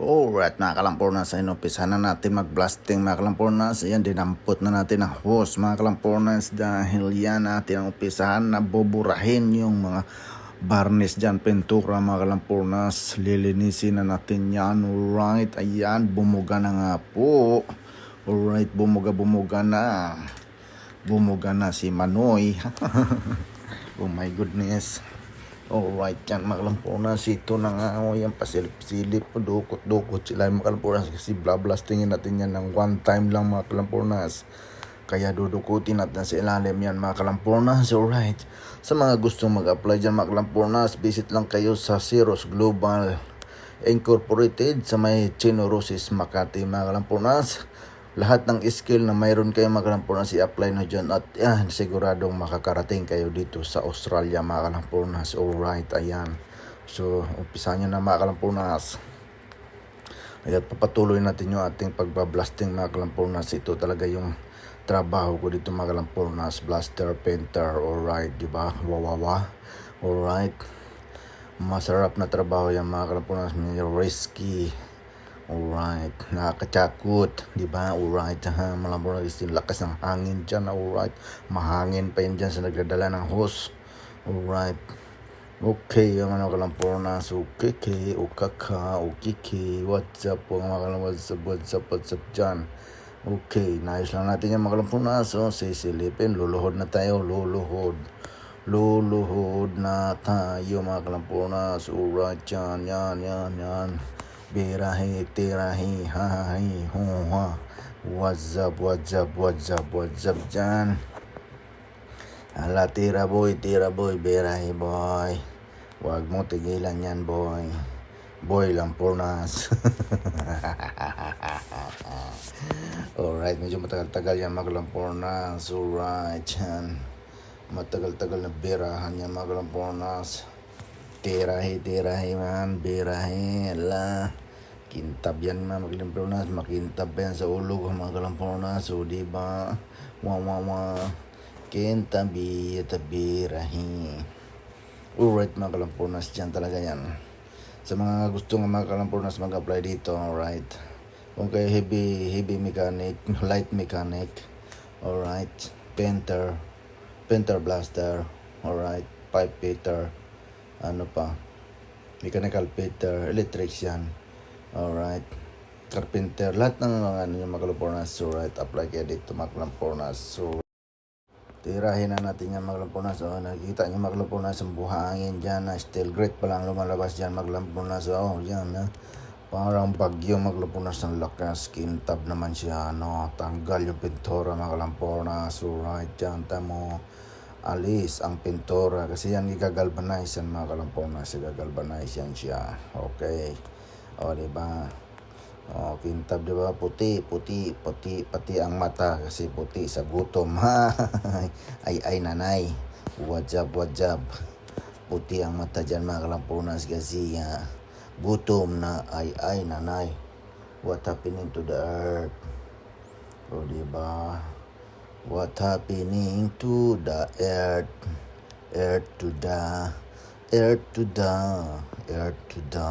Alright mga kalampornas, ayun, umpisa na natin mag-blasting mga kalampornas. Ayan, dinampot na natin ang hose mga kalampornas dahil yan natin ang umpisahan na buburahin yung mga barnis dyan, pintura mga kalampornas. Lilinisin na natin yan. Alright, ayan, bumuga na nga po. Alright, bumuga, bumuga na. Bumuga na si Manoy. oh my goodness. Alright yan mga kalampunas. Ito na nga o yan pasilip-silip. Dukot-dukot sila mga kalampunas. Kasi blablastingin natin yan ng one time lang mga. Kaya dudukutin natin sa ilalim yan mga kalampunas. Alright. Sa mga gustong mag-apply dyan mga visit lang kayo sa Ceros Global Incorporated sa may Chinorosis Makati mga lahat ng skill na mayroon kayo magkalampunas i-apply na dyan at yan, siguradong makakarating kayo dito sa Australia mga kalampunas. Alright, ayan. So, umpisa nyo na mga kalampunas. Ayan, papatuloy natin yung ating pagbablasting mga kalampunas. Ito talaga yung trabaho ko dito mga. Blaster, painter, alright, di ba? Wawawa. Alright. Masarap na trabaho yan mga kalampunas. Medyo risky. Alright, nakakachakot, di ba? Alright, ha, malambor na yung lakas ng hangin dyan, alright. Mahangin pa yun dyan sa nagdadala ng hose. Alright. Okay, yung mga kalampornas, okay, okay, ukaka, ukiki, what's up mga kalampornas, what's up, what's up, what's up dyan. Okay, naayos lang natin yung mga kalampornas, so sisilipin, luluhod na tayo, luluhod. Luluhod na tayo mga kalampornas, alright, yan, yan, yan, yan. Birahi, tirahi, hahahi, huha. What's up, what's up, what's up, what's up dyan? Ala, tira boy, tira boy, birahi boy. Huwag mo tigilan yan boy. Boy lang purnas. Alright, medyo matagal-tagal yan maglampornas. Alright, yan. Matagal-tagal na birahan yan maglampornas. Tirahi, tirahi man, birahi, ala. Kintab yan man, maglampornas. Makintab yan sa ulog mga kalampornas. So, di ba? Wah, wah, wah. Kintabi, tabirahi. Alright mga kalampornas, dyan talaga yan. Sa mga gusto ng mga kalampornas mag-apply dito, alright. Kung kayo heavy, heavy mechanic, light mechanic, alright. Painter, painter blaster, alright. Pipe fitter, ano pa, mechanical fitter, electrician, alright. Carpenter, lahat ng mga ano yung mga kalampornas, alright. Apply kayo dito mga kalampornas, so Tirahin na natin yung maglampunas. Oh, nakikita nyo maglampunas ang buhangin dyan na steel grate pa lang lumalabas dyan maglampunas. Oh, yan na. Parang bagyo maglampunas ng lakas. Skin tab naman siya. No? Tanggal yung pintura maglampunas. Alright, dyan tamo. Alis ang pintura. Kasi yan igagalvanize yan mga kalampunas. Igagalvanize yan siya. Okay. O, diba? Oh, kintab di ba? Puti, puti, puti, pati ang mata kasi puti sa gutom. ay, ay, nanay. What's up? Puti ang mata dyan mga kalampunas kasi uh, gutom na ay, ay, nanay. What happening to the earth? O, di ba? What happening to the earth? Earth to the, earth to the, earth to the.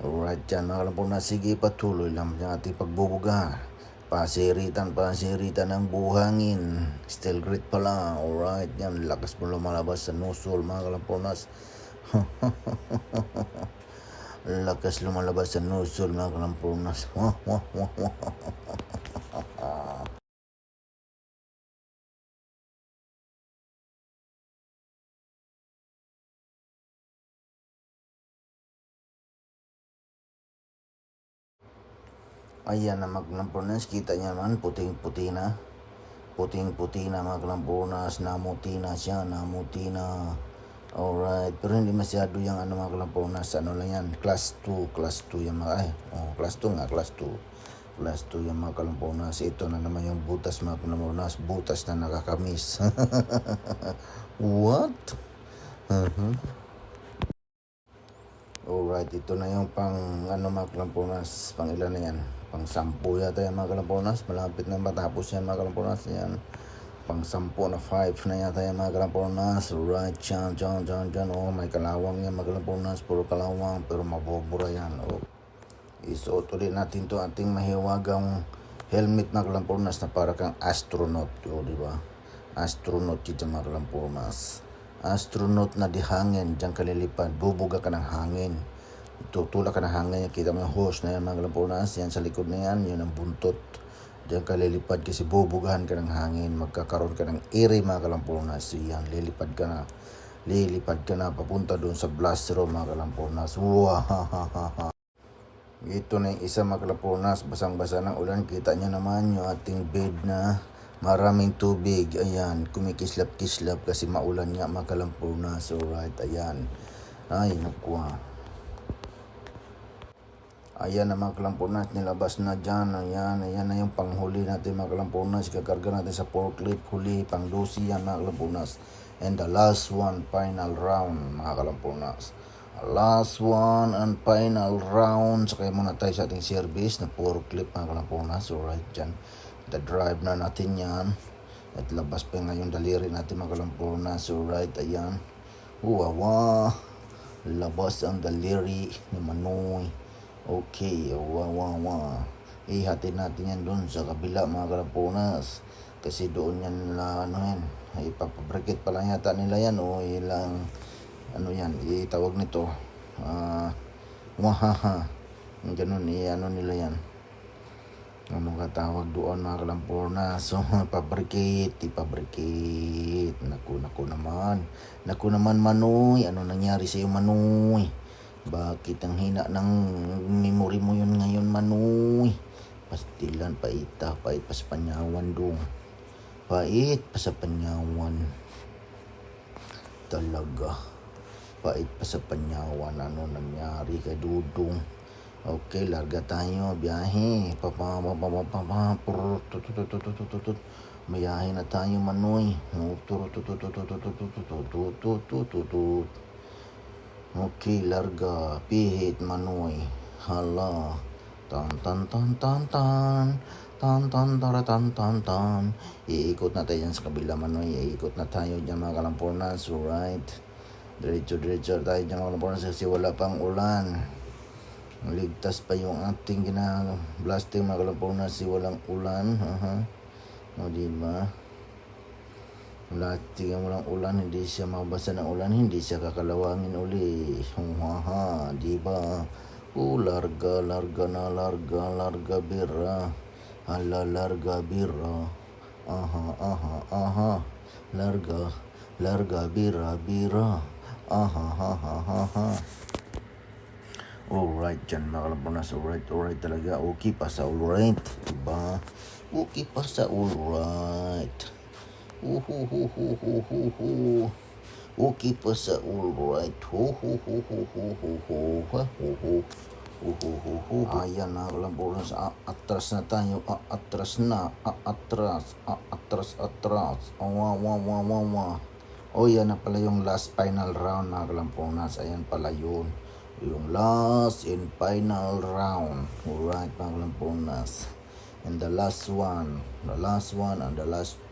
Alright yan, mga po na sige patuloy lang yung ating pagbubuga. Pasiritan, pasiritan ng buhangin. Still great pala. Alright yan, lakas mo lumalabas sa nusol mga kalampunas. lakas lumalabas sa nusol mga kalampunas. Ayan na maglampunas. Kita niya naman, puting-puti na. Puting-puti na maglampunas. Na siya, namuti na. Alright. Pero hindi masyado yung ano mga. Ano lang yan? Class 2. Class 2 yung mga, ay, oh, class 2 nga, class 2. Class 2 yung mga. Ito na naman yung butas mga kalampunas. Butas na nakakamis. What? Uh-huh. Alright, ito na yung pang ano mga kalampunas, pang ilan na yan? Pang sampu yata yan mga kalampunas, malapit na matapos yan mga kalampunas yan. pang sampo na five na yata yung mga kalampornas. Right, dyan, dyan, dyan, dyan. Oh, may kalawang yan mga kalampornas. Puro kalawang, pero mabobura yan. Oh. Isuot ulit natin to ating mahiwagang helmet mga kalampornas na para kang astronaut. O, di ba? Astronaut dyan, mga kalampornas. Astronaut na di hangin, dyan kalilipad. Bubuga ka ng hangin. Tutulak ka ng hangin. Kita mo yung hose na yan mga kalampornas. Yan sa likod na yan, yun ang buntot. Diyan ka lilipad kasi bubugahan ka ng hangin. Magkakaroon ka ng iri mga kalampornas. Yan, lilipad ka na. Lilipad ka na papunta doon sa blast room mga kalampornas. Wow! Ito na yung isa mga kalampornas. Basang-basa ng ulan. Kita niyo naman yung ating bed na maraming tubig. Ayan, kumikislap-kislap kasi maulan nga mga kalampornas. Alright, ayan. Ay, naku ah. Ayan na mga kalampornas, nilabas na dyan. Ayan, ayan na yung panghuli natin mga kalampornas. Kakarga natin sa forklift, huli, pangdusi yan mga kalampornas. And the last one, final round mga kalampornas. Last one and final round. Sakay muna tayo sa ating service na forklift mga kalampornas. Alright dyan. The drive na natin yan. At labas pa ngayon daliri natin mga kalampornas. Alright, ayan. Uwawa. Labas ang daliri ni Manoy. Okay, wow. Ihatid natin yan doon sa kabila mga kalampunas. Kasi doon yan nila, ano yan, ipapabrikit pa lang yata nila yan o ilang, ano yan, itawag nito, ah, wahaha. Ganun, i-ano nila yan. Ano ka tawag doon mga kalampornas? So, pabrikit, ipabrikit. Naku, naku naman. Naku naman, Manoy. Ano nangyari sa'yo, Manoy? Bakit ang hina ng memory mo yun ngayon, Manoy? Pastilan, paita, pait pa sa panyawan dong. Pait pa sa panyawan. Talaga. Pait pa sa panyawan. Ano nangyari kay Dudong? Okay, larga tayo. Biyahe. Biyahe na tayo, Manoy. Okay, larga. Pihit, Manoy. Hala. Tan, tan, tan, tan, tan. Tan, tan, tara, tan, tan, tan. Iikot na tayo sa kabila, Manoy. Iikot na tayo dyan, mga kalampornas. Alright. Diretso, diretso tayo dyan, mga kalampornas. Kasi wala pang ulan. Ligtas pa yung ating gina-blasting mga kalampornas kasi walang ulan. Aha. O, diba? Lahat yung walang ulan, hindi siya mabasa ng ulan, hindi siya kakalawangin uli. Haha, di ba? Oh, larga, larga na, larga, larga bira. Hala, larga bira. Aha, aha, aha. Larga, larga bira, bira. Aha, ha, ha, ha, ha. Alright dyan mga kalampunas. Alright, alright talaga. Okay pa sa alright. Diba? Okay pa sa alright. Uhuhuhuhuhuhu. Okay pa sa alright. Huhuhuhuhuhuhu. Huhu. Uhuhuhu. Ayan na kalampunas. A- atras na tayo. Atras na. Atras. Atras, atras. Awa, wa, wa, wa, wa. O yan na pala yung last final round mga kalampunas. Ayan pala yun. Yung last and final round. Alright mga kalampunas. And the last one. The last one and the last